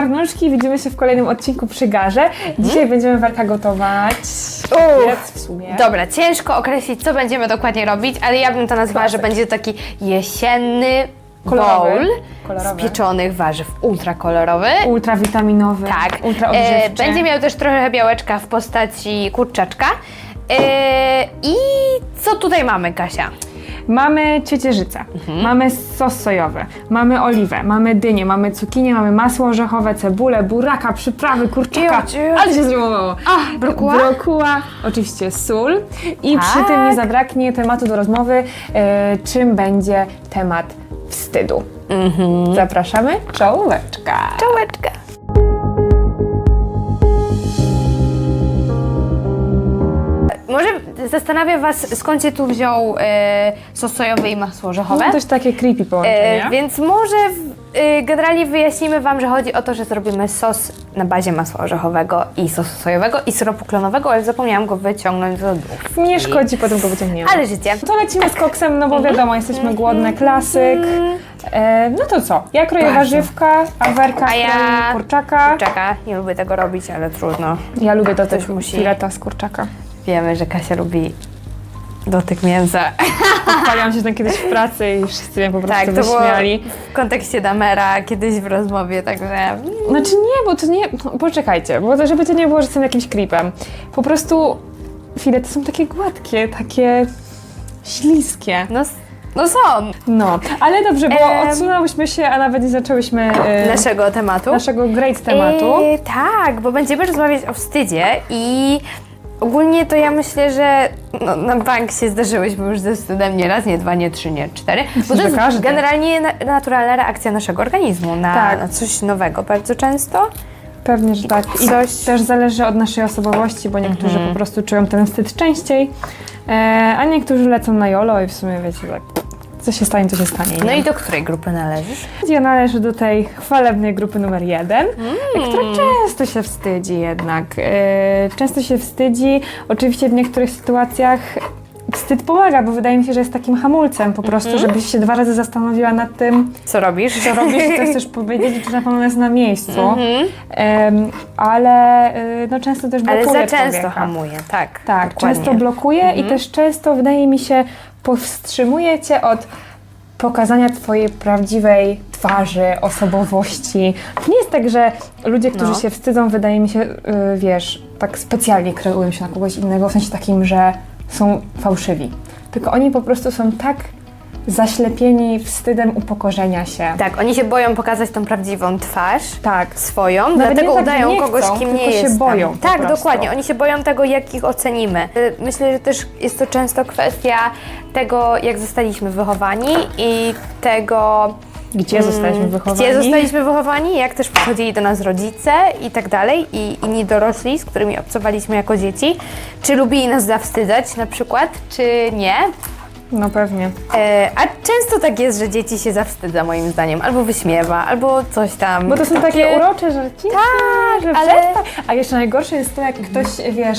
garnuszki, widzimy się w kolejnym odcinku przy garze. Dzisiaj będziemy Werka gotować. Uff. W sumie. Dobra, ciężko określić, co będziemy dokładnie robić, ale ja bym to nazwała, że będzie taki jesienny Kolorowy. bowl Kolorowy. z pieczonych warzyw, ultrakolorowy. Ultrawitaminowy, Tak. ultra E, odżywczy. będzie miał też trochę białeczka w postaci kurczaczka. E, I co tutaj mamy, Kasia? Mamy ciecierzycę, Mhm. mamy sos sojowy, mamy oliwę, mamy dynię, mamy cukinię, mamy masło orzechowe, cebulę, buraka, przyprawy, kurczaka. Ale się zrymowało. A, brokuła? Brokuła, oczywiście sól. I przy Tak. tym nie zabraknie tematu do rozmowy, e, czym będzie temat wstydu. Mhm. Zapraszamy, czołóweczka. Czołeczka. Może zastanawia Was, skąd się tu wziął e, sos sojowy i masło orzechowe? No, też takie creepy połączenie. E, więc może w, e, generalnie wyjaśnimy Wam, że chodzi o to, że zrobimy sos na bazie masła orzechowego i sosu sojowego i syropu klonowego, ale zapomniałam go wyciągnąć z lodówki. Nie szkodzi, potem go wyciągniemy. Ale życie. To lecimy z koksem, no bo wiadomo, jesteśmy głodne, klasyk. E, no to co? Ja kroję Bardzo. warzywka, a Werka A ja- kroi kurczaka. Czeka, nie lubię tego robić, ale trudno. Ja lubię do Ktoś tego musi- fileta z kurczaka. Wiemy, że Kasia lubi dotyk mięsa. Chwaliłam się tym kiedyś w pracy i wszyscy mnie po prostu Tak, to było wyśmiali. w kontekście Damera kiedyś w rozmowie, także... Znaczy nie, bo to nie... no, Poczekajcie, bo to, żeby to nie było, że jestem jakimś creepem. Po prostu filety są takie gładkie, takie śliskie. No, no są. No, ale dobrze, bo Em. odsunęłyśmy się, a nawet nie zaczęłyśmy e, Naszego tematu. naszego great tematu. E, tak, bo będziemy rozmawiać o wstydzie i ogólnie to ja myślę, że no, na bank się zdarzyłyśmy już ze wstydem nie raz, nie dwa, nie trzy, nie cztery. Bo to jest generalnie na, naturalna reakcja naszego organizmu na, Tak. na coś nowego bardzo często. Pewnie, że tak. I Coś- też zależy od naszej osobowości, bo niektórzy Mhm. po prostu czują ten wstyd częściej, e, a niektórzy lecą na jolo i w sumie wiecie, tak, co się stanie, to się stanie. No i do której grupy należysz? Ja należę do tej chwalebnej grupy numer jeden, Mm. która często się wstydzi jednak. E, często się wstydzi. Oczywiście w niektórych sytuacjach wstyd pomaga, bo wydaje mi się, że jest takim hamulcem po prostu, Mhm. żebyś się dwa razy zastanowiła nad tym, Co robisz? co robisz, co chcesz powiedzieć, czy na pewno jest na miejscu. Mhm. Em, ale y, no, często też Ale blokuje za często człowieka. hamuje, tak. Tak, dokładnie. często blokuje i też często wydaje mi się powstrzymuje cię od pokazania twojej prawdziwej twarzy, osobowości. To nie jest tak, że ludzie, którzy No. się wstydzą, wydaje mi się, y, wiesz, tak specjalnie kreują się na kogoś innego, w sensie takim, że są fałszywi. Tylko oni po prostu są tak zaślepieni wstydem upokorzenia się. Tak, oni się boją pokazać tą prawdziwą twarz. Tak. swoją, Nawet dlatego tak, udają nie kogoś, chcą, kim nie tylko się jest. boją Tak, dokładnie. Oni się boją tego, jak ich ocenimy. Y, Myślę, że też jest to często kwestia tego, jak zostaliśmy wychowani i tego, Gdzie zostaliśmy wychowani? Mm, gdzie zostaliśmy wychowani, jak też podchodzili do nas rodzice i tak dalej, i inni dorośli, z którymi obcowaliśmy jako dzieci. Czy lubili nas zawstydzać na przykład, czy nie. No pewnie. E, a często tak jest, że dzieci się zawstydza moim zdaniem, albo wyśmiewa, albo coś tam. Bo to są takie urocze żarci. Tak, że ale- przestań. A jeszcze najgorsze jest to, jak ktoś, wiesz,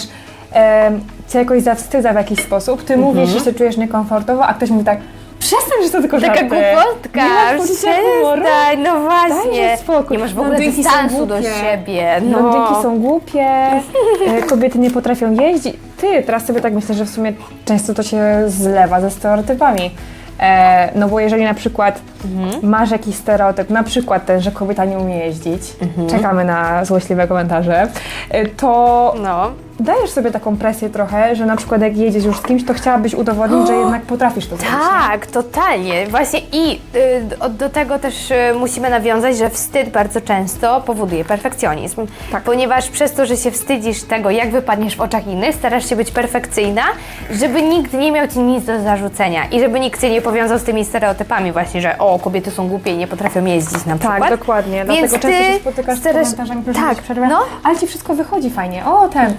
em, cię jakoś zawstydza w jakiś sposób, ty mówisz, że się czujesz niekomfortowo, a ktoś mówi tak, przestań, że to tylko Taka żarty. głupotka, Nie masz poczucia humoru. przestań, no właśnie. Dajże spokój. Nie masz w ogóle Blondynki są dystansu do głupie. siebie. No. Blondynki są głupie, e, kobiety nie potrafią jeździć. Ty, teraz sobie tak myślę, że w sumie często to się zlewa ze stereotypami. E, no bo jeżeli na przykład Mhm. masz jakiś stereotyp, na przykład ten, że kobieta nie umie jeździć, Mhm. czekamy na złośliwe komentarze, e, to No. Dajesz sobie taką presję trochę, że na przykład jak jedziesz już z kimś, to chciałabyś udowodnić, że jednak potrafisz to zrobić. Tak, totalnie. Właśnie i y, do, do tego też y, musimy nawiązać, że wstyd bardzo często powoduje perfekcjonizm. Tak. Ponieważ przez to, że się wstydzisz tego, jak wypadniesz w oczach innych, starasz się być perfekcyjna, żeby nikt nie miał ci nic do zarzucenia i żeby nikt cię nie powiązał z tymi stereotypami właśnie, że o, kobiety są głupie i nie potrafią jeździć na przykład. Tak, dokładnie. Więc Dlatego często ty się spotykasz z starasz- komentarzami, proszę tak, tak, przerwę, no. ale ci wszystko wychodzi fajnie. O, ten.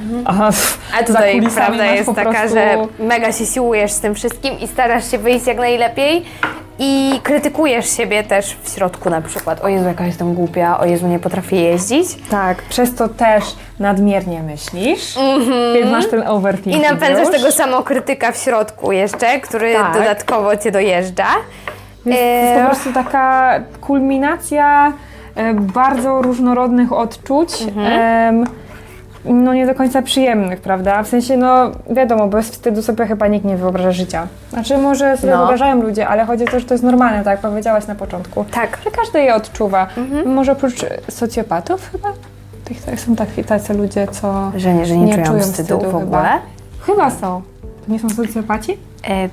A tutaj prawda jest po taka, prostu- że mega się siłujesz z tym wszystkim i starasz się wyjść jak najlepiej i krytykujesz siebie też w środku na przykład. O Jezu, jaka jestem głupia, o Jezu, nie potrafię jeździć. Tak, przez to też nadmiernie myślisz, więc masz ten I overthinking napędzasz już. tego samokrytyka w środku jeszcze, który Tak. dodatkowo cię dojeżdża. Więc to jest Eee, po prostu taka kulminacja e, bardzo różnorodnych odczuć. em, no nie do końca przyjemnych, prawda? W sensie, no wiadomo, bez wstydu sobie chyba nikt nie wyobraża życia. Znaczy może sobie No. wyobrażają ludzie, ale chodzi o to, że to jest normalne, tak jak powiedziałaś na początku. Tak. Że każdy je odczuwa. Może oprócz socjopatów chyba? Tych, tak- są taki, tacy ludzie, co Że nie, że nie, czują, wstydu, w chyba. ogóle. Chyba są. To nie są socjopaci? E,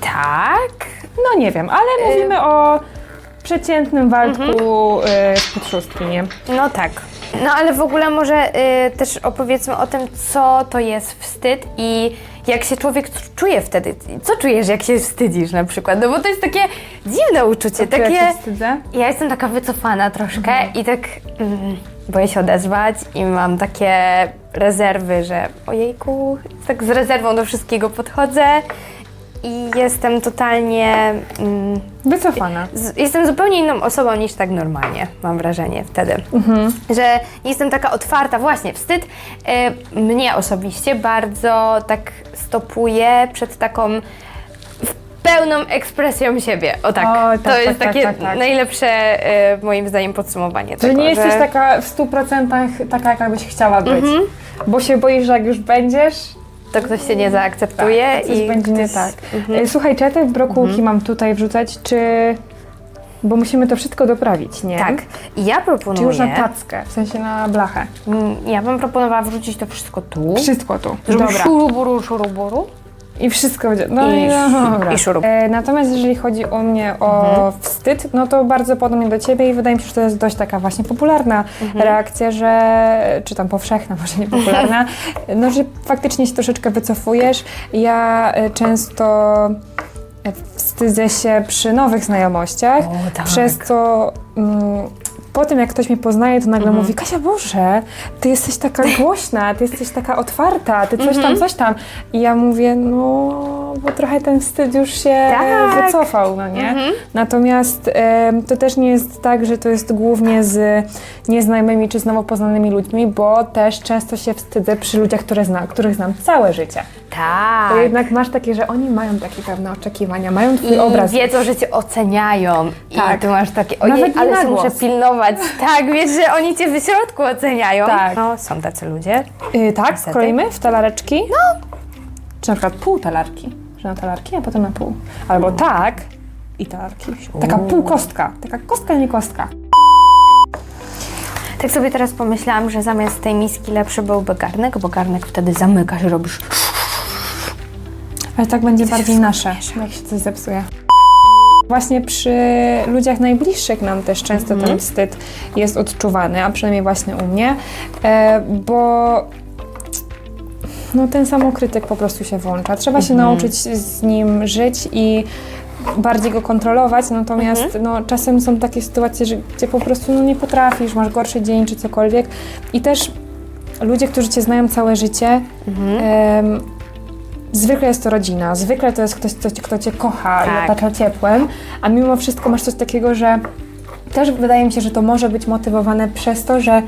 tak. No nie wiem, ale mówimy o przeciętnym Waldku y, z Pietruszki, nie? No tak. No ale w ogóle może y, też opowiedzmy o tym, co to jest wstyd i jak się człowiek czuje wtedy. Co czujesz, jak się wstydzisz na przykład? No bo to jest takie dziwne uczucie, Czy ja takie... się wstydzę? Ja jestem taka wycofana troszkę i tak mm, boję się odezwać i mam takie rezerwy, że ojejku, tak z rezerwą do wszystkiego podchodzę i jestem totalnie... Mm, Wycofana. z, jestem zupełnie inną osobą niż tak normalnie, mam wrażenie wtedy. Że nie jestem taka otwarta. Właśnie, wstyd y, mnie osobiście bardzo tak stopuje przed taką pełną ekspresją siebie. O tak, O, tak, to tak, jest tak, takie tak, tak. najlepsze y, moim zdaniem podsumowanie Że tego, nie jesteś że... taka w 100% taka, jaka byś chciała być. Bo się boisz, że jak już będziesz, to ktoś się nie zaakceptuje tak, i będzie nie ktoś- tak. E, Słuchaj, czy ja te brokułki mam tutaj wrzucać, czy... Bo musimy to wszystko doprawić, nie? Tak. I ja Czy już proponuję... na tackę, w sensie na blachę. Mm, Ja bym proponowała wrzucić to wszystko tu. Wszystko tu. Żeby Dobra. szuruburu, szuruburu. I wszystko będzie. No I i, no, dobra. i szurup. E, natomiast jeżeli chodzi o mnie o wstyd, no to bardzo podobnie do ciebie i wydaje mi się, że to jest dość taka właśnie popularna reakcja, że czy tam powszechna, może nie popularna, no że faktycznie się troszeczkę wycofujesz. Ja e, często wstydzę się przy nowych znajomościach, O, tak. przez co mm, po tym jak ktoś mnie poznaje, to nagle mówi Kasia Boże, ty jesteś taka głośna, ty jesteś taka otwarta, ty coś tam, coś tam. I ja mówię, no bo trochę ten wstyd już się Tak. wycofał, no nie? Natomiast em, to też nie jest tak, że to jest głównie z nieznajomymi czy z nowo poznanymi ludźmi, bo też często się wstydzę przy ludziach, które zna, których znam całe życie. Tak. To jednak masz takie, że oni mają takie pewne oczekiwania, mają twój I obraz. wiedzą, że cię oceniają. Tak. I ty masz takie, ojej, ale się muszę pilnować. Tak, wiesz, że oni cię w środku oceniają. Tak. No, są tacy ludzie. Yy, tak, Niestety. kroimy w talareczki. No. Czy na przykład pół talarki. Że na talarki, a potem na pół. Albo tak i talarki. Taka półkostka. Taka kostka, nie kostka. Tak sobie teraz pomyślałam, że zamiast tej miski lepszy byłby garnek, bo garnek wtedy zamykasz i robisz... Ale tak będzie bardziej nasze, jak się coś zepsuje. Właśnie przy ludziach najbliższych nam też często ten wstyd jest odczuwany, a przynajmniej właśnie u mnie, e, bo no, ten samokrytyk po prostu się włącza. Trzeba się nauczyć z nim żyć i bardziej go kontrolować, natomiast no, czasem są takie sytuacje, że, gdzie po prostu no, nie potrafisz, masz gorszy dzień czy cokolwiek. I też ludzie, którzy Cię znają całe życie, em, zwykle jest to rodzina, zwykle to jest ktoś, kto, kto Cię kocha Tak. i otacza ciepłem, a mimo wszystko masz coś takiego, że też wydaje mi się, że to może być motywowane przez to, że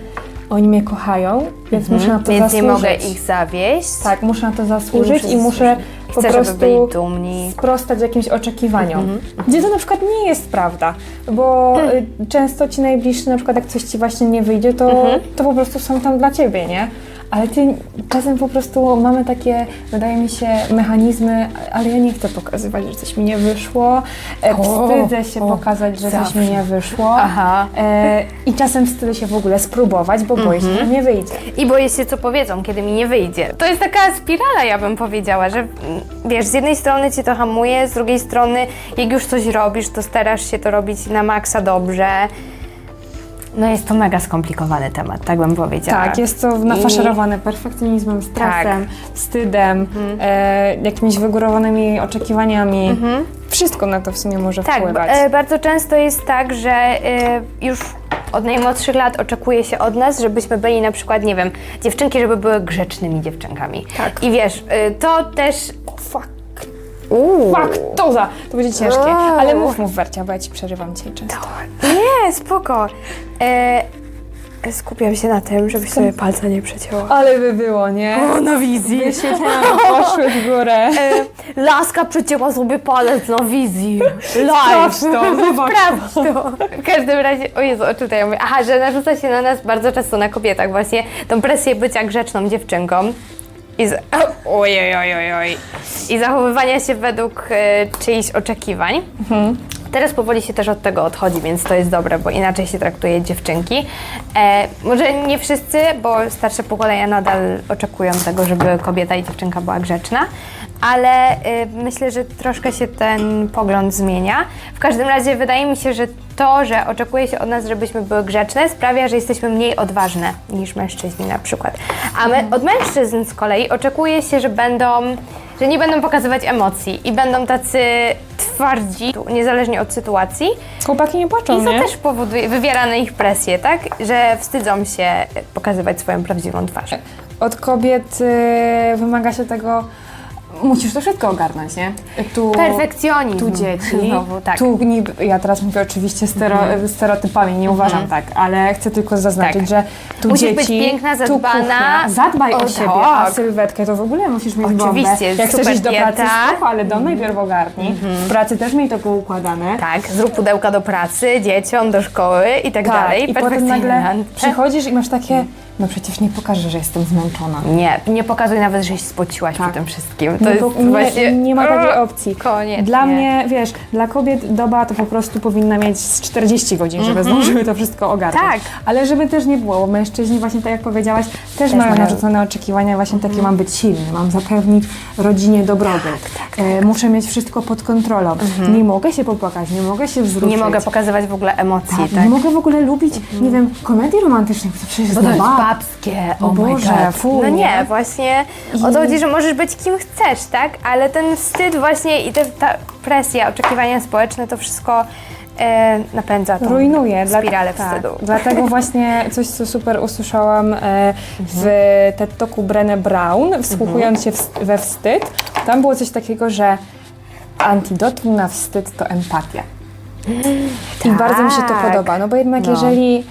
oni mnie kochają, więc muszę na to Więc nie zasłużyć. mogę ich zawieść. Tak, muszę na to zasłużyć muszę i muszę po Chcę, prostu byli dumni. sprostać jakimś oczekiwaniom. Mhm, Gdzie to na przykład nie jest prawda, bo Hmm. y, często ci najbliżsi, na przykład jak coś ci właśnie nie wyjdzie, to, Mhm. to po prostu są tam dla ciebie, nie? Ale ty czasem po prostu mamy takie, wydaje mi się, mechanizmy, ale ja nie chcę pokazywać, że coś mi nie wyszło. E, O, wstydzę się o, pokazać, że coś zawsze. mi nie wyszło. Aha. E, I czasem wstydzę się w ogóle spróbować, bo boję się, Mhm. że nie wyjdzie. I boję się, co powiedzą, kiedy mi nie wyjdzie. To jest taka spirala, ja bym powiedziała, że mm, wiesz, z jednej strony cię to hamuje, z drugiej strony, jak już coś robisz, to starasz się to robić na maksa dobrze. No jest to mega skomplikowany temat, tak bym powiedziała. Tak, jest to nafaszerowane perfekcjonizmem, stresem, wstydem, Mhm. e, jakimiś wygórowanymi oczekiwaniami. Wszystko na to w sumie może Tak, wpływać. b- e, bardzo często jest tak, że e, już od najmłodszych lat oczekuje się od nas, żebyśmy byli na przykład, nie wiem, dziewczynki, żeby były grzecznymi dziewczynkami. Tak. I wiesz, e, to też... Fuck. Uuu. Faktoza! To będzie ciężkie. Ale mów, mów Wercia, bo ja ci przerywam dzisiaj często. Nie, spoko. E, Skupiam się na tym, żebyś sobie palca nie przecięła. Ale by było, nie? O, na wizji. Wyświetlenia poszły w górę. E, laska przecięła sobie palec na wizji. Sprawdź Live. to, zobacz Sprawdź to. W każdym razie, o Jezu, o czym to ja mówię? Aha, że narzuca się na nas bardzo często na kobietach właśnie tą presję bycia grzeczną dziewczynką. I, z... oj, oj, oj, oj, oj. I zachowywania się według e, czyichś oczekiwań. Teraz powoli się też od tego odchodzi, więc to jest dobre, bo inaczej się traktuje dziewczynki. E, może nie wszyscy, bo starsze pokolenia nadal oczekują tego, żeby kobieta i dziewczynka była grzeczna, ale y, myślę, że troszkę się ten pogląd zmienia. W każdym razie wydaje mi się, że to, że oczekuje się od nas, żebyśmy były grzeczne, sprawia, że jesteśmy mniej odważne niż mężczyźni na przykład. A my, od mężczyzn z kolei oczekuje się, że będą, że nie będą pokazywać emocji i będą tacy twardzi, niezależnie od sytuacji. Chłopaki nie płaczą, I to nie? też powoduje, wywiera na nich presję, tak? Że wstydzą się pokazywać swoją prawdziwą twarz. Od kobiet y, wymaga się tego, musisz to wszystko ogarnąć, nie? Tu, Perfekcjonizm. tu dzieci, Znowu, tak. tu niby, ja teraz mówię oczywiście stero, stereotypami, nie uważam tak, ale chcę tylko zaznaczyć, Tak. że tu Musisz dzieci, być piękna, tu zadbana. kuchnia, zadbaj o, O, siebie, a tak. sylwetkę to w ogóle musisz mieć Oczywiście, bombę. Jak chcesz iść do pracy, spoko, ale dom najpierw ogarnij. W pracy też miej to poukładane. Tak, zrób pudełka do pracy, dzieciom, do szkoły i tak, dalej. i potem nagle przychodzisz i masz takie, no przecież nie pokażę, że jestem zmęczona. Nie, nie pokazuj nawet, że się spociłaś Tak. przy tym wszystkim. To nie, jest nie, właśnie... nie ma takiej opcji. Koniecznie. Dla mnie, wiesz, dla kobiet doba to po prostu powinna mieć z 40 godzin, żeby zdążyły to wszystko ogarnąć. Tak. Ale żeby też nie było, bo mężczyźni właśnie tak jak powiedziałaś, też, mają mają. narzucone oczekiwania właśnie takie, mam być silny, mam zapewnić rodzinie dobrobyt, e, muszę mieć wszystko pod kontrolą, nie mogę się popłakać, nie mogę się wzruszyć. Nie mogę pokazywać w ogóle emocji, tak, tak? Nie mogę w ogóle lubić, nie wiem, komedii romantycznych, bo to przecież jest. Babskie, O o my Boże, God. fuj, No nie, nie? właśnie o to chodzi, że możesz być kim chcesz, tak? Ale ten wstyd właśnie i te, ta presja, oczekiwania społeczne, to wszystko e, napędza tą rujnuje. Dla- spiralę tak. wstydu. Dlatego właśnie coś, co super usłyszałam e, w TED Talku Brené Brown, wsłuchując się w, we wstyd, tam było coś takiego, że antidotum na wstyd to empatia. I bardzo mi się to Tak. podoba, no bo jednak No. jeżeli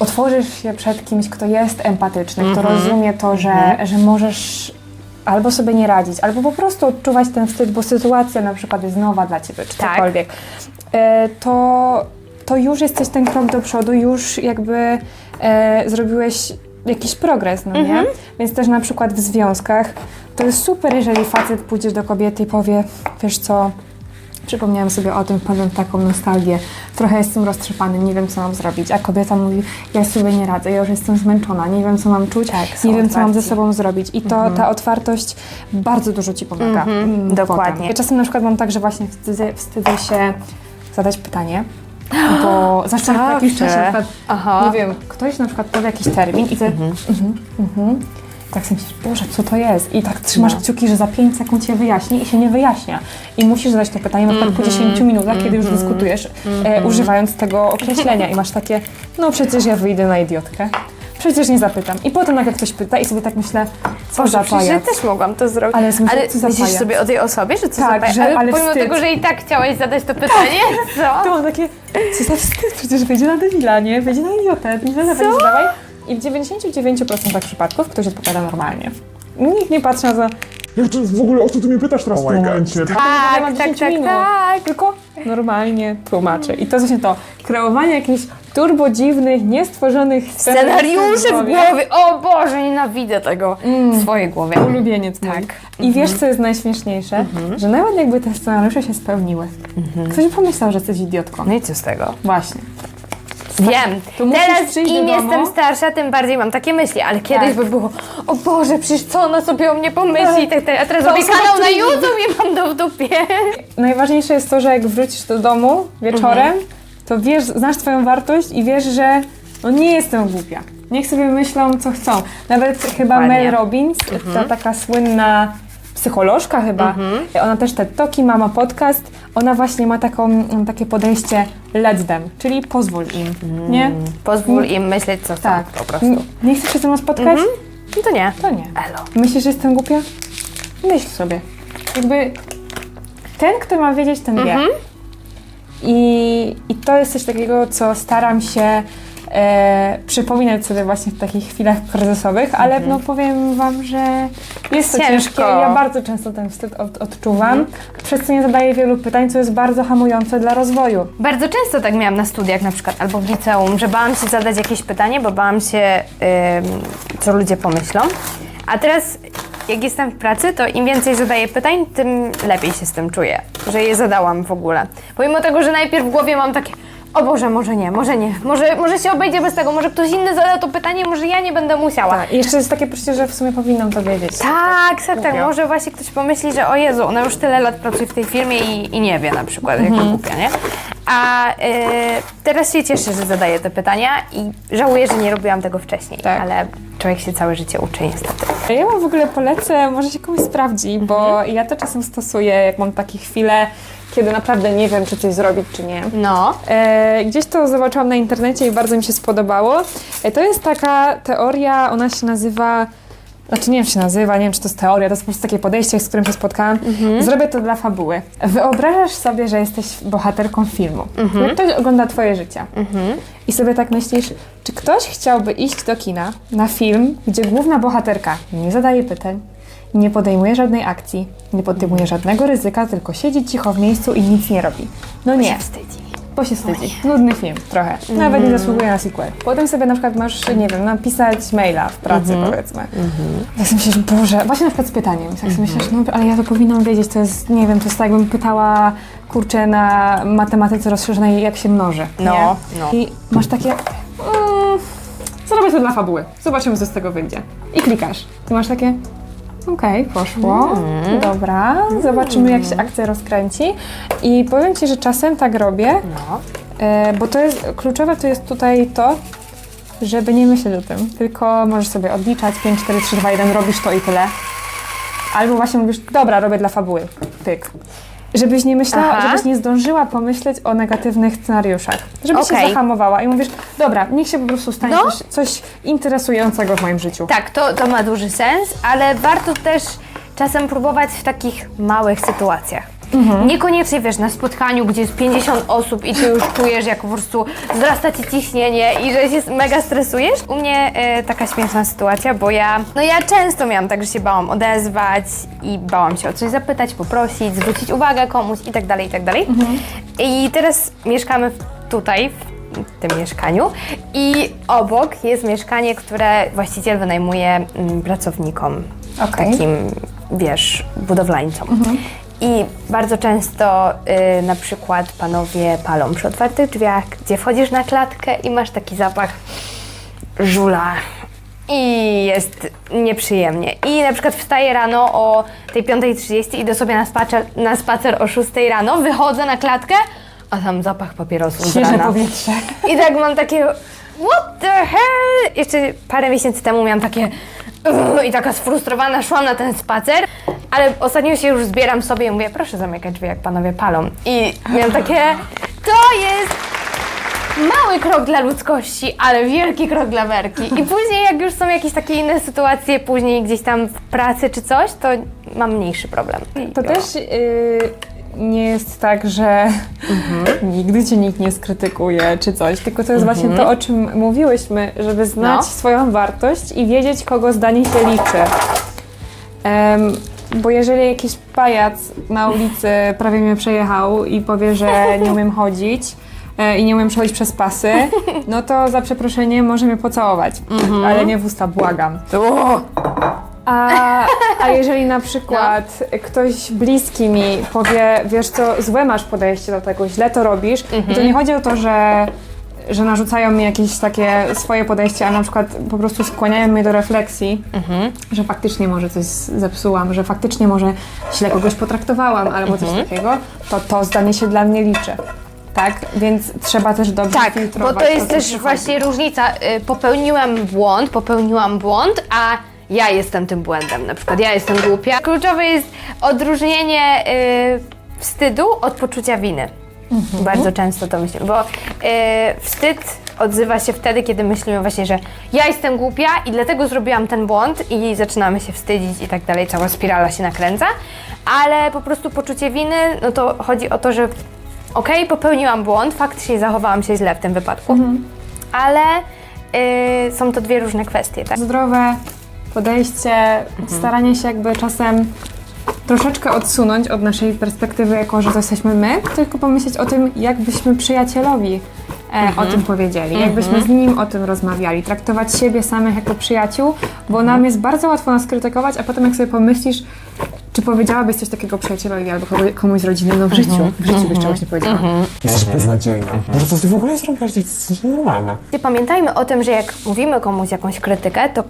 otworzysz się przed kimś, kto jest empatyczny, kto rozumie to, że, że możesz albo sobie nie radzić, albo po prostu odczuwać ten wstyd, bo sytuacja na przykład jest nowa dla ciebie, czy Tak. cokolwiek, e, to, to już jesteś ten krok do przodu, już jakby e, zrobiłeś jakiś progres, no nie? Więc też na przykład w związkach to jest super, jeżeli facet pójdzie do kobiety i powie, wiesz co, Przypomniałam sobie o tym, wpadłam w taką nostalgię. Trochę jestem roztrzepany, nie wiem co mam zrobić. A kobieta mówi, ja sobie nie radzę, ja już jestem zmęczona, nie wiem co mam czuć, Tak, nie wiem co mam ze otwarci. sobą zrobić. I to ta otwartość bardzo dużo ci pomaga. mm, dokładnie. potem. Ja czasem na przykład mam tak, że właśnie wstydzę, wstydzę się zadać pytanie, bo zawsze po jakimś czasie Aha. nie wiem, ktoś na przykład powie jakiś termin i ty mhm, mhm. Tak sobie myślisz, Boże, co to jest? I tak trzymasz No. kciuki, że za 5 sekund się wyjaśni i się nie wyjaśnia. I musisz zadać to pytanie na przykład po Mhm. 10 minutach, kiedy już dyskutujesz, e, używając tego określenia. I masz takie, no przecież ja wyjdę na idiotkę. Przecież nie zapytam. I potem nagle ktoś pyta i sobie tak myślę, co Boże, za przecież ja pajac. też mogłam to zrobić. Ale myślę, ale co za myślisz pajac. sobie o tej osobie, że co Tak, za pajac? że- ale, ale pomimo wstyd. tego, że i tak chciałeś zadać to pytanie, To co? mam takie, co za wstyd, przecież wyjdzie na debila, nie? Wyjdzie na idiotę, nie zadawaj. I w 99% przypadków ktoś odpowiada normalnie. Nikt nie patrzy na to, Jak to w ogóle o co ty mnie pytasz teraz w tym momencie? Tak, mam tak, 10 tak, minut. tak. tylko normalnie tłumaczę. I to jest właśnie to, kreowanie jakichś turbo dziwnych, niestworzonych Scenariusze w głowie. O Boże, nienawidzę tego w swojej głowie. Ulubieniec mój. Tak. I wiesz, co jest najśmieszniejsze? Że nawet jakby te scenariusze się spełniły, ktoś by pomyślał, że jesteś idiotką. No i co z tego? Właśnie. Wiem. To musisz Teraz przyjść im domu. jestem starsza, tym bardziej mam takie myśli, ale kiedyś Tak. by było o Boże, przecież co ona sobie o mnie pomyśli, tak, tak, a teraz To robię kanał na której- YouTube i mam to w dupie. Najważniejsze jest to, że jak wrócisz do domu wieczorem, Mhm. to wiesz, znasz swoją wartość i wiesz, że no nie jestem głupia. Niech sobie myślą, co chcą. Nawet chyba Dokładnie. Mhm. Mel Robbins, ta taka słynna psycholożka chyba, ona też te toki ma, ma podcast, ona właśnie ma taką, mm, takie podejście let them, czyli pozwól im, nie? Pozwól im myśleć, co chcą Tak. po prostu. Nie chcesz się ze mną spotkać? No to nie. To nie. Elo. Myślisz, że jestem głupia? Myśl sobie. Jakby ten, kto ma wiedzieć, ten wie. I, I to jest coś takiego, co staram się e, przypominać sobie właśnie w takich chwilach kryzysowych, ale no powiem Wam, że jest to Ciężko. ciężkie. Ja bardzo często ten wstyd od, odczuwam, przez co nie zadaję wielu pytań, co jest bardzo hamujące dla rozwoju. Bardzo często tak miałam na studiach na przykład, albo w liceum, że bałam się zadać jakieś pytanie, bo bałam się, co ludzie pomyślą. A teraz, jak jestem w pracy, to im więcej zadaję pytań, tym lepiej się z tym czuję, że je zadałam w ogóle. Pomimo tego, że najpierw w głowie mam takie, o Boże, może nie, może nie, może, może się obejdzie bez tego, może ktoś inny zada to pytanie, może ja nie będę musiała. Tak, i jeszcze jest takie poczucie, że w sumie powinnam to wiedzieć. Tak, tak, tak. Głupio. Może właśnie ktoś pomyśli, że o Jezu, ona już tyle lat pracuje w tej firmie i, i nie wie na przykład, jak Mhm. to głupia, nie? A y, teraz się cieszę, że zadaję te pytania i żałuję, że nie robiłam tego wcześniej, Tak. ale człowiek się całe życie uczy niestety. Ja wam w ogóle polecę, może się komuś sprawdzi, bo Mhm. ja to czasem stosuję, jak mam takie chwile, kiedy naprawdę nie wiem, czy coś zrobić, czy nie. No. E, gdzieś to zobaczyłam na internecie i bardzo mi się spodobało. E, to jest taka teoria, ona się nazywa. Znaczy nie wiem, jak się nazywa, nie wiem, czy to jest teoria, to jest po prostu takie podejście, z którym się spotkałam. Zrobię to dla fabuły. Wyobrażasz sobie, że jesteś bohaterką filmu. Jak ktoś ogląda twoje życie. I sobie tak myślisz, czy ktoś chciałby iść do kina na film, gdzie główna bohaterka nie zadaje pytań, nie podejmuje żadnej akcji, nie podejmuje żadnego ryzyka, tylko siedzi cicho w miejscu i nic nie robi. No nie. się wstydzi. Bo się wstydzi. Nudny film, trochę. Nawet nie zasługuje na sequel. Potem sobie na przykład masz, nie wiem, napisać maila w pracy, powiedzmy. Tak sobie myślisz, Boże, właśnie na przykład z pytaniem. Tak sobie myślisz, no ale ja to powinnam wiedzieć, to jest, nie wiem, to jest tak, jakbym pytała, kurczę, na matematyce rozszerzonej, jak się mnoży. No, nie? no. I masz takie, mm, zrobię to dla fabuły, zobaczymy, co z tego wyjdzie. I klikasz. Ty masz takie, Okej, poszło. Dobra, zobaczymy jak się akcja rozkręci. I powiem Ci, że czasem tak robię, No. e, bo to jest kluczowe to jest tutaj to, żeby nie myśleć o tym, tylko możesz sobie odliczać 5, 4, 3, 2, 1, robisz to i tyle. Albo właśnie mówisz, dobra, robię dla fabuły. Pyk. Żebyś nie myślała, Aha. żebyś nie zdążyła pomyśleć o negatywnych scenariuszach. Żebyś się Okej. zahamowała i mówisz, dobra, niech się po prostu stanie No. coś, coś interesującego w moim życiu. Tak, to, to ma duży sens, ale warto też czasem próbować w takich małych sytuacjach. Niekoniecznie wiesz, na spotkaniu, gdzie jest 50 osób i ty już czujesz, jak po prostu wzrasta ci ciśnienie i że się mega stresujesz. U mnie e, taka śmieszna sytuacja, bo ja, no ja często miałam tak, że się bałam odezwać i bałam się o coś zapytać, poprosić, zwrócić uwagę komuś i tak dalej, i tak dalej. I teraz mieszkamy w- tutaj, w tym mieszkaniu i obok jest mieszkanie, które właściciel wynajmuje mm, pracownikom, Okej. takim, wiesz, budowlańcom. I bardzo często y, na przykład panowie palą przy otwartych drzwiach, gdzie wchodzisz na klatkę i masz taki zapach żula. I jest nieprzyjemnie. I na przykład wstaję rano o tej 5.30, idę sobie na spacer, na spacer o 6 rano, wychodzę na klatkę, a tam zapach papierosów z Świeże rana. powietrze. I tak mam takie, what the hell? Jeszcze parę miesięcy temu miałam takie I taka sfrustrowana szłam na ten spacer, ale ostatnio się już zbieram sobie i mówię, proszę zamykać drzwi, jak panowie palą. I miałam takie, to jest mały krok dla ludzkości, ale wielki krok dla Werki. I później jak już są jakieś takie inne sytuacje, później gdzieś tam w pracy czy coś, to mam mniejszy problem. To też y, nie jest tak, że nigdy cię nikt nie skrytykuje czy coś, tylko to jest właśnie to, o czym mówiłyśmy, żeby znać No. swoją wartość i wiedzieć, kogo zdanie się liczy. Em, bo jeżeli jakiś pajac na ulicy prawie mnie przejechał i powie, że nie umiem chodzić e, i nie umiem przechodzić przez pasy, no to za przeproszenie może mnie pocałować, ale nie w usta, błagam. A, a jeżeli na przykład ktoś bliski mi powie, wiesz co, złe masz podejście do tego, źle to robisz, i to nie chodzi o to, że, że narzucają mi jakieś takie swoje podejście, a na przykład po prostu skłaniają mnie do refleksji, że faktycznie może coś zepsułam, że faktycznie może źle kogoś potraktowałam albo coś takiego, to to zdanie się dla mnie liczy. Tak? Więc trzeba też dobrze Tak, filtrować. bo to jest co też przychodzi. właśnie różnica. Y, Popełniłam błąd, popełniłam błąd, a ja jestem tym błędem. Na przykład ja jestem głupia. Kluczowe jest odróżnienie y, wstydu od poczucia winy. Bardzo często to myślę, bo y, wstyd odzywa się wtedy, kiedy myślimy właśnie, że ja jestem głupia i dlatego zrobiłam ten błąd i zaczynamy się wstydzić i tak dalej, cała spirala się nakręca, ale po prostu poczucie winy, no to chodzi o to, że okej, popełniłam błąd, faktycznie zachowałam się źle w tym wypadku, ale y, są to dwie różne kwestie, tak? Zdrowe podejście, staranie się jakby czasem troszeczkę odsunąć od naszej perspektywy, jako że to jesteśmy my, tylko pomyśleć o tym, jakbyśmy przyjacielowi e, o tym powiedzieli, jakbyśmy z nim o tym rozmawiali, traktować siebie samych jako przyjaciół, bo nam jest bardzo łatwo nas krytykować, a potem jak sobie pomyślisz, czy powiedziałabyś coś takiego przyjacielowi albo komu- komuś z rodziny, no w życiu, w życiu byś czegoś nie powiedziała. Jesteś beznadziejna. Może co ty w ogóle zrobiłaś? To jest nienormalne. Pamiętajmy o tym, że jak mówimy komuś jakąś krytykę, to y,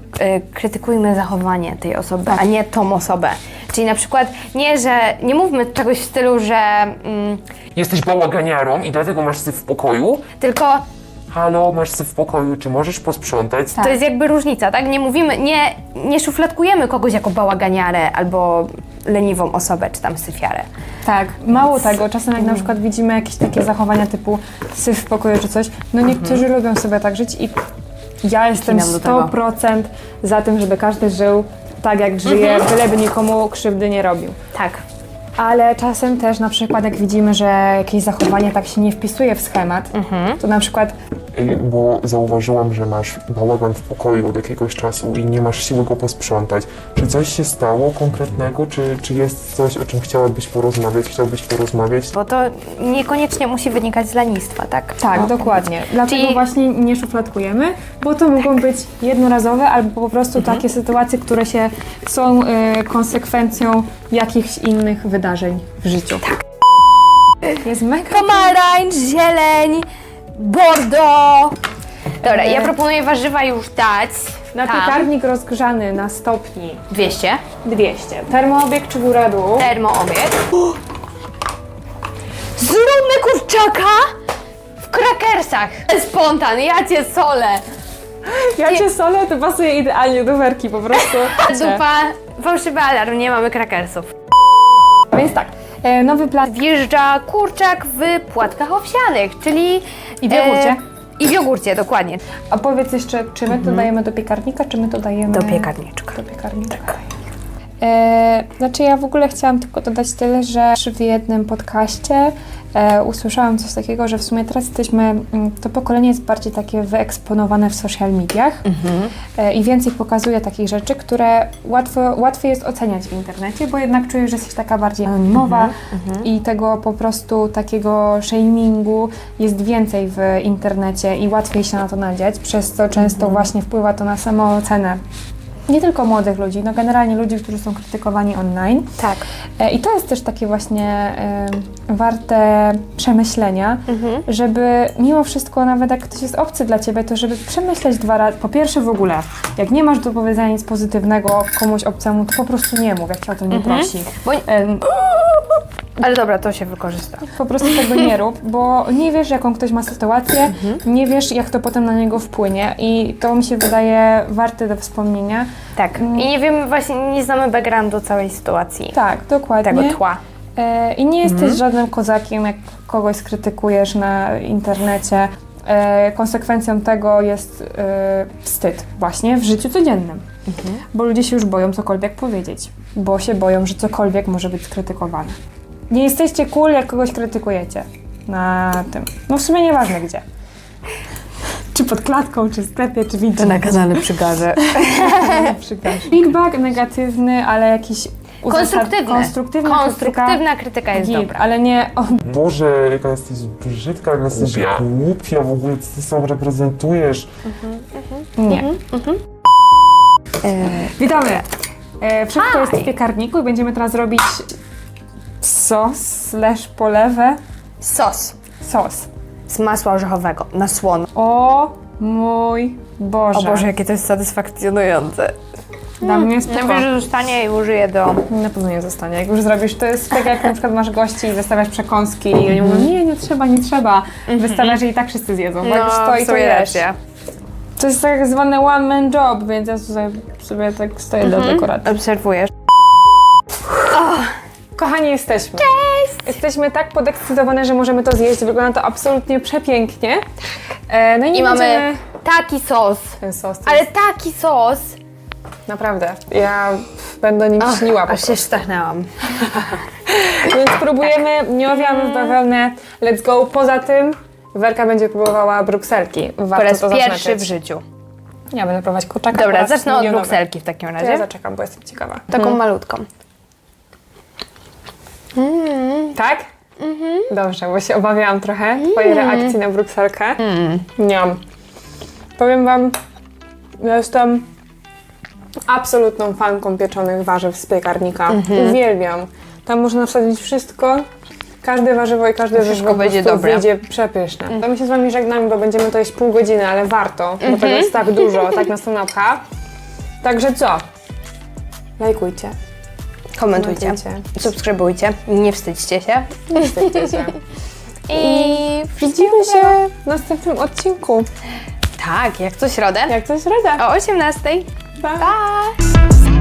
krytykujmy zachowanie tej osoby, a nie tą osobę. Czyli na przykład nie, że nie mówmy czegoś w stylu, że mm, Jesteś bałaganiarą i dlatego masz syf w pokoju? tylko Halo, masz syf w pokoju, czy możesz posprzątać? to jest jakby różnica, tak? Nie mówimy, nie, nie szufladkujemy kogoś jako bałaganiarę albo leniwą osobę, czy tam syfiarę. Tak, mało tego, czasem jak na przykład widzimy jakieś takie zachowania typu syf w pokoju czy coś, no niektórzy lubią sobie tak żyć i ja jestem Ścinam do tego. 100% za tym, żeby każdy żył tak jak żyje, byleby nikomu krzywdy nie robił. Tak. Ale czasem też na przykład jak widzimy, że jakieś zachowanie tak się nie wpisuje w schemat, to na przykład Bo zauważyłam, że masz bałagan w pokoju od jakiegoś czasu i nie masz siły go posprzątać. Czy coś się stało konkretnego? Czy, czy jest coś, o czym chciałabyś porozmawiać? Chciałbyś porozmawiać? Bo to niekoniecznie musi wynikać z lenistwa, tak? Tak, dokładnie. Dlatego Czyli- właśnie nie szufladkujemy, bo to mogą być jednorazowe albo po prostu takie sytuacje, które się są y, konsekwencją jakichś innych wydarzeń w życiu. Tak. Jest mega. Pomarańcz, zieleń, bordo. Dobra, ja proponuję warzywa już dać. Na tam. piekarnik rozgrzany na stopni 200. 200. Termoobieg czy góra dół? Termoobieg. Zróbmy kurczaka w krakersach. Spontan, ja cię solę. Ja cię solę, to pasuje idealnie do werki po prostu. Dupa, fałszywy alarm, nie mamy krakersów. Więc tak, e, nowy plan. Wjeżdża kurczak w płatkach owsianych, czyli... I w jogurcie. I w jogurcie, dokładnie. A powiedz jeszcze, czy my to dajemy do piekarnika, czy my to dajemy... Do piekarniczka. Do piekarniczka. E, znaczy ja w ogóle chciałam tylko dodać tyle, że w jednym podcaście e, usłyszałam coś takiego, że w sumie teraz jesteśmy, mm, to pokolenie jest bardziej takie wyeksponowane w social mediach e, i więcej pokazuje takich rzeczy, które łatwo, łatwiej jest oceniać w internecie, bo jednak czujesz, że jesteś taka bardziej anonimowa i tego po prostu takiego shamingu jest więcej w internecie i łatwiej się na to nadziać, przez co często właśnie wpływa to na samoocenę nie tylko młodych ludzi, no generalnie ludzi, którzy są krytykowani online. Tak. E, I to jest też takie właśnie e, warte przemyślenia, żeby mimo wszystko, nawet jak ktoś jest obcy dla ciebie, to żeby przemyśleć dwa razy. Po pierwsze w ogóle, jak nie masz do powiedzenia nic pozytywnego komuś obcemu, to po prostu nie mów, jak cię o to nie prosi. Bo, Em, ale dobra, to się wykorzysta. po prostu tego nie rób, bo nie wiesz, jaką ktoś ma sytuację, nie wiesz, jak to potem na niego wpłynie i to mi się wydaje warte do wspomnienia. Tak. I nie wiem, właśnie nie znamy backgroundu całej sytuacji. Tak, dokładnie. Tego tła. E, I nie jesteś żadnym kozakiem, jak kogoś skrytykujesz na internecie. E, konsekwencją tego jest e, wstyd właśnie w życiu codziennym. Bo ludzie się już boją cokolwiek powiedzieć, bo się boją, że cokolwiek może być skrytykowane. Nie jesteście cool, jak kogoś krytykujecie na tym. No w sumie nieważne gdzie. Czy pod klatką, czy w sklepie, czy w internecie. kanale przygarzę. Feedback negatywny, ale jakiś uzasad- Konstruktywny. konstruktywna, Konstruktywna krytyka jest Git, dobra. ale nie o, Boże, jaka jesteś brzydka, jak jesteś Głupia. głupia w ogóle, co ty sobą reprezentujesz? Nie. Witamy! E, wszystko jest w piekarniku i będziemy teraz robić sos slash polewę. Sos Sos. z masła orzechowego na słono. O mój Boże. O Boże, jakie to jest satysfakcjonujące. Dla mnie jest spoko. Najwyżej, że zostanie i użyję do... Na pewno nie zostanie. Jak już zrobisz, to jest tak jak na przykład masz gości i wystawiasz przekąski i oni mówią, nie, nie trzeba, nie trzeba. Wystawiasz i tak wszyscy zjedzą, bo jak już stoi, w to jesz. To jest tak zwany one man job, więc ja tutaj sobie tak stoję dla dekoracji. Obserwujesz. Kochani, jesteśmy. Cześć! Jesteśmy tak podekscytowane, że możemy to zjeść. Wygląda to absolutnie przepięknie. E, no i, nie I mamy będziemy... taki sos. ten sos. To Ale jest, taki sos. naprawdę. Ja będę o nim śniła. Po Aż się sztachnęłam. Więc próbujemy, nie owiamy w bawełnę. Let's go. Poza tym Werka będzie próbowała brukselki. Warto Po raz to pierwszy zaznaczyć. w życiu. Ja będę próbować kurczaka po Dobra, raz zacznę od milionowy. brukselki w takim To ja razie. zaczekam, bo jestem ciekawa. Taką malutką. Tak? Dobrze, bo się obawiałam trochę twojej reakcji na brukselkę. Nie. Powiem wam, ja jestem absolutną fanką pieczonych warzyw z piekarnika. Uwielbiam. Tam można wsadzić wszystko. Każde warzywo i każde Wszystko warzywo będzie dobre. wyjdzie przepyszne. To my się z wami żegnamy, bo będziemy to jeść pół godziny, ale warto, bo tego jest tak dużo, tak nas to napcha. Także co? Lajkujcie, Komentujcie, komentujcie, subskrybujcie, nie wstydźcie się. nie wstydźcie się. I Widzimy się w następnym odcinku. tak, jak co środę Jak coś rada. o 18. Pa. Pa!